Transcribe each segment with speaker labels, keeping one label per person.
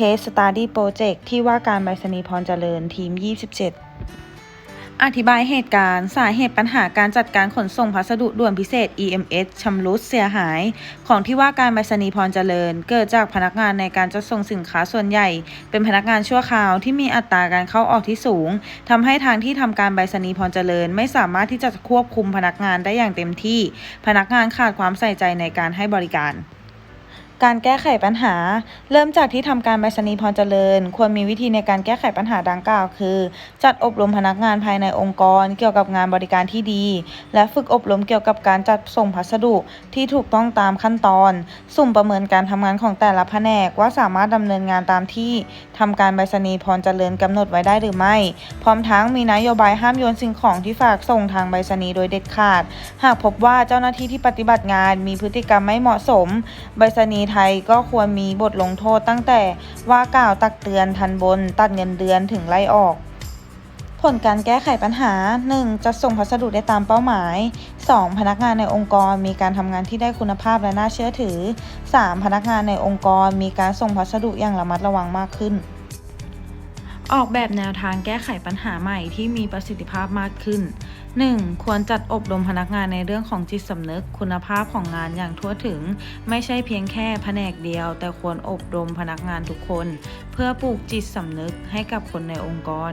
Speaker 1: Case Study Project ที่ว่าการไปรษณีย์พรเจริญทีม 27 อธิบายเหตุการณ์ สาเหตุปัญหาการจัดการขนส่งพัสดุด่วนพิเศษ EMS ชำรุดเสียหาย ของที่ว่าการไปรษณีย์พรเจริญ เกิดจากพนักงานในการจัดส่งสินค้าส่วนใหญ่ เป็นพนักงานชั่วคราวที่มีอัตราการเข้าออกที่สูงทำให้ทางที่ทำการไปรษณีย์พรเจริญ ไม่สามารถที่จะควบคุมพนักงานได้อย่างเต็มที่ พนักงานขาดความใส่ใจในการให้บริการ การแก้ไขปัญหา เริ่มจากที่ทำการไปรษณีย์พรเจริญ ควรมีวิธีในการแก้ไขปัญหาดังกล่าว คือ จัดอบรมพนักงานภายในองค์กร เกี่ยวกับงานบริการที่ดี และฝึกอบรมเกี่ยวกับการจัดส่งพัสดุที่ถูกต้องตามขั้นตอน สุ่มประเมินการทำงานของแต่ละแผนกว่าสามารถดำเนินงานตามที่ทำการไปรษณีย์พรเจริญกำหนดไว้ได้หรือไม่ พร้อมทั้งมีนโยบายห้ามโยนสิ่งของที่ฝากส่งทางไปรษณีย์โดยเด็ดขาด หากพบว่าเจ้าหน้าที่ที่ปฏิบัติงานมีพฤติกรรมไม่เหมาะสมไปรษณีย์ไทยก็ควรมีบทลงโทษตั้งแต่ว่ากล่าวตักเตือนทันบน ตัดเงินเดือนถึงไล่ออก ผลการแก้ไขปัญหา 1. จัดส่งพัสดุได้ตามเป้าหมาย 2. พนักงานในองค์กรมีการทำงานที่ได้คุณภาพและน่าเชื่อถือ 3. พนักงานในองค์กรมีการส่งพัสดุอย่างระมัดระวังมากขึ้น ออกแบบแนวทางแก้ไขปัญหาใหม่ที่มีประสิทธิภาพมากขึ้น 1. ควรจัดอบรมพนักงานในเรื่องของจิตสำนึกคุณภาพของงานอย่างทั่วถึง ไม่ใช่เพียงแค่แผนกเดียว แต่ควรอบรมพนักงานทุกคน เพื่อปลูกจิตสำนึกให้กับคนในองค์กร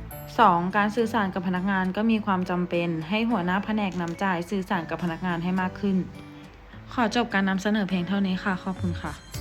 Speaker 1: 2. การสื่อสารกับพนักงานก็มีความจำเป็น ให้หัวหน้าแผนกนำจ่ายสื่อสารกับพนักงานให้มากขึ้น ขอจบการนำเสนอเพียงเท่านี้ค่ะ ขอบคุณค่ะ